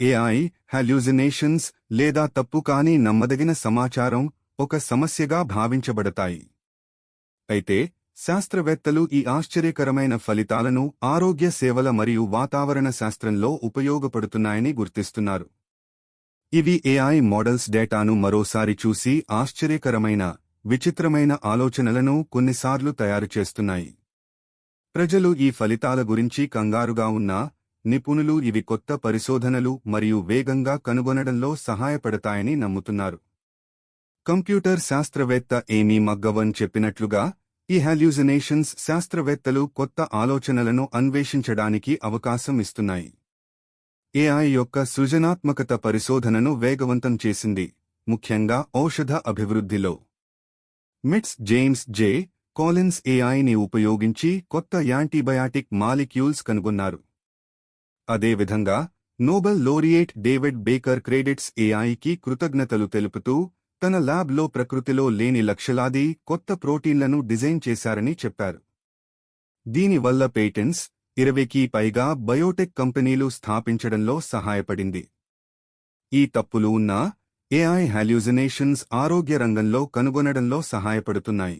AI హాల్యూజినేషన్స్ లేదా తప్పు కాని నమ్మదగిన సమాచారం ఒక సమస్యగా భావించబడతాయి. అయితే శాస్త్రవేత్తలు ఈ ఆశ్చర్యకరమైన ఫలితాలను ఆరోగ్య సేవల మరియు వాతావరణ శాస్త్రంలో ఉపయోగపడుతున్నాయని గుర్తిస్తున్నారు. ఇవి ఏఐ మోడల్స్ డేటాను మరోసారి చూసి ఆశ్చర్యకరమైన విచిత్రమైన ఆలోచనలను కొన్నిసార్లు తయారు చేస్తున్నాయి. ప్రజలు ఈ ఫలితాల గురించి కంగారుగా ఉన్నా నిపుణులు ఇవి కొత్త పరిశోధనలు మరియు వేగంగా కనుగొనడంలో సహాయపడతాయని నమ్ముతున్నారు. కంప్యూటర్ శాస్త్రవేత్త ఏమీ మగ్గవన్ చెప్పినట్లుగా ఈ హాల్యూజినేషన్స్ శాస్త్రవేత్తలు కొత్త ఆలోచనలను అన్వేషించడానికి అవకాశం ఇస్తున్నాయి. ఏఐ యొక్క సృజనాత్మకత పరిశోధనను వేగవంతం చేసింది ముఖ్యంగా ఔషధ అభివృద్ధిలో. మిట్స్ జేమ్స్ జే కాలిన్స్ ఏఐని ఉపయోగించి కొత్త యాంటీబయాటిక్ మాలిక్యూల్స్ కనుగొన్నారు. అదేవిధంగా Nobel laureate David Baker credits ఏఐకి కృతజ్ఞతలు తెలుపుతూ తన ల్యాబ్లో ప్రకృతిలో లేని లక్షలాది కొత్త ప్రోటీన్లను డిజైన్ చేశారని చెప్పారు. దీనివల్ల పేటెంట్స్ ఇరవైకి పైగా బయోటెక్ కంపెనీలు స్థాపించడంలో సహాయపడింది. ఈ తప్పులు ఉన్నా ఏఐ హాల్యూజినేషన్స్ ఆరోగ్య రంగంలో కనుగొనడంలో సహాయపడుతున్నాయి.